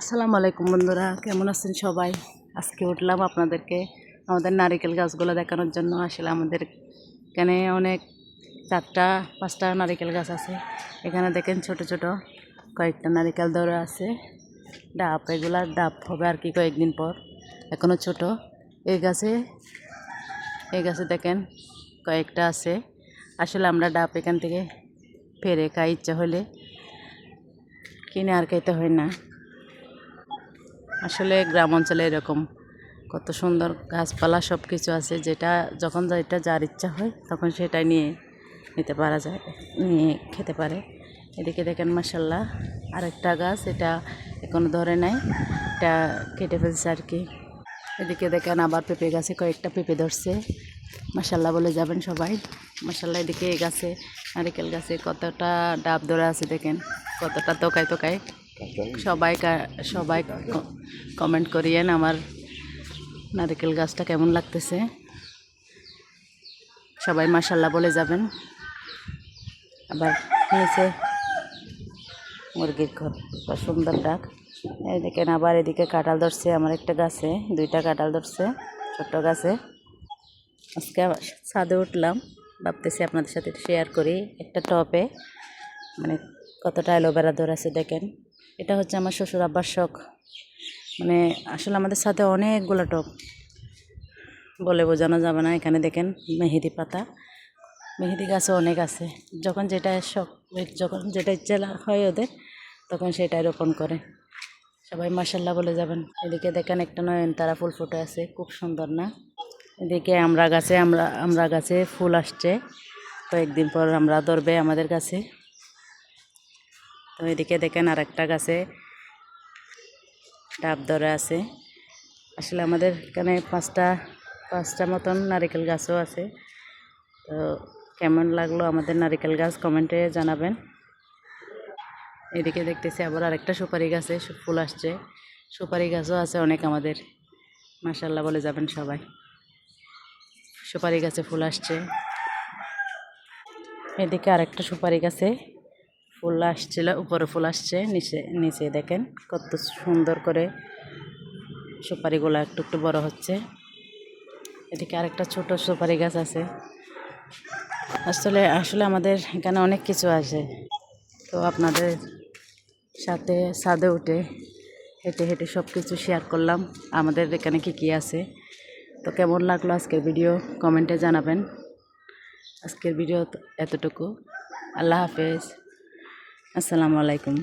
আসসালামু আলাইকুম বন্ধুরা, কেমন আছেন সবাই? আজকে উঠলাম আপনাদেরকে আমাদের নারিকেল গাছগুলো দেখানোর জন্য। আসলে আমাদের এখানে অনেক চারটা, পাঁচটা নারিকেল গাছ আছে। এখানে দেখেন ছোট ছোট কয়েকটা নারিকেল ধরে আছে। ডাব, এগুলা ডাব হবে আর কি কয়েকদিন পর। এখনও ছোট। এই গাছে এই গাছে দেখেন কয়েকটা আছে। আসলে আমরা ডাব এখান থেকে পেরে খাই ইচ্ছা হলে। কিনে আর খাইতে হয় না। আসলে গ্রাম অঞ্চলে এরকম কত সুন্দর গাছপালা সব কিছু আছে, যেটা যখন যেটা যার ইচ্ছা হয় তখন সেটা নিয়ে নিতে পারা যায়, নিয়ে খেতে পারে। এদিকে দেখেন মাসাল্লাহ আরেকটা গাছ, এটা এখনও ধরে নাই, এটা কেটে ফেলছে আর কি। এদিকে দেখেন আবার পেঁপে গাছে কয়েকটা পেঁপে ধরছে মাসাল্লাহ বলে যাবেন সবাই। মাসাল্লাহ এদিকে গাছে, নারিকেল গাছে কতটা ডাব ধরে আছে দেখেন, কতটা তোকায় তোকায়। সবাই সবাই কমেন্ট করিয়েন আমার নারকেল গাছটা কেমন লাগতেছে। সবাই মাসাল্লাহ বলে যাবেন। আবার নিচে মুরগির ঘর সুন্দর ডাক। দেখেন আবার এদিকে কাঁঠাল ধরছে, আমার একটা গাছে, দুইটা কাঁঠাল ধরছে, ছোট্ট গাছে। আজকে ছাদে উঠলাম, ভাবতেছি আপনাদের সাথে শেয়ার করি একটা টপে। মানে কতটা অ্যালোভেরা ধরে আছে দেখেন। এটা হচ্ছে আমার শ্বশুর আব্বার শখ। মানে আসলে আমাদের সাথে অনেকগুলো টপ বলে বোঝানো যাবে না এখানে দেখেন মেহেদি পাতা। মেহেদি গাছও অনেক আছে। যখন যেটা শখ, যখন যেটা ইচ্ছে হয় ওদের, তখন সেটাই রোপণ করে। সবাই মাসাল্লাহ বলে যাবেন। এদিকে দেখেন একটা নয়নতারা ফুল ফুটে আছে, খুব সুন্দর না? এদিকে আমরা গাছে, আমরা আমরা গাছে ফুল আসছে। কয়েকদিন পর আমরা ধরবে আমাদের কাছে তো এদিকে দেখেন আর একটা গাছে ডাব ধরে আছে। আসলে আমাদের এখানে পাঁচটা পাঁচটা মতন নারিকেল গাছও আছে। তো কেমন লাগল আমাদের নারিকেল গাছ কমেন্টে জানাবেন। এদিকে দেখতেছি আবার আরেকটা সুপারি গাছে ফুল আসছে। সুপারি গাছও আছে অনেক আমাদের। মাসাল্লাহ বলে যাবেন সবাই। সুপারি গাছে ফুল আসছে। এদিকে আরেকটা সুপারি গাছে ফুল আসছিল, উপরে ফুল আসছে, নিচে নিচে দেখেন কত সুন্দর করে সুপারিগুলো একটু একটু বড় হচ্ছে। এদিকে আরেকটা ছোট সুপারি গাছ আছে। আসলে আসলে আমাদের এখানে অনেক কিছু আছে তো আপনাদের সাথে ছাদে উঠে হেঁটে হেঁটে সব কিছু শেয়ার করলাম। আমাদের এখানে কী কী আছে? তো কেমন লাগল আজকের ভিডিও কমেন্টে জানাবেন। আজকের ভিডিও এতটুকু। আল্লাহ হাফেজ। আসসালামু আলাইকুম।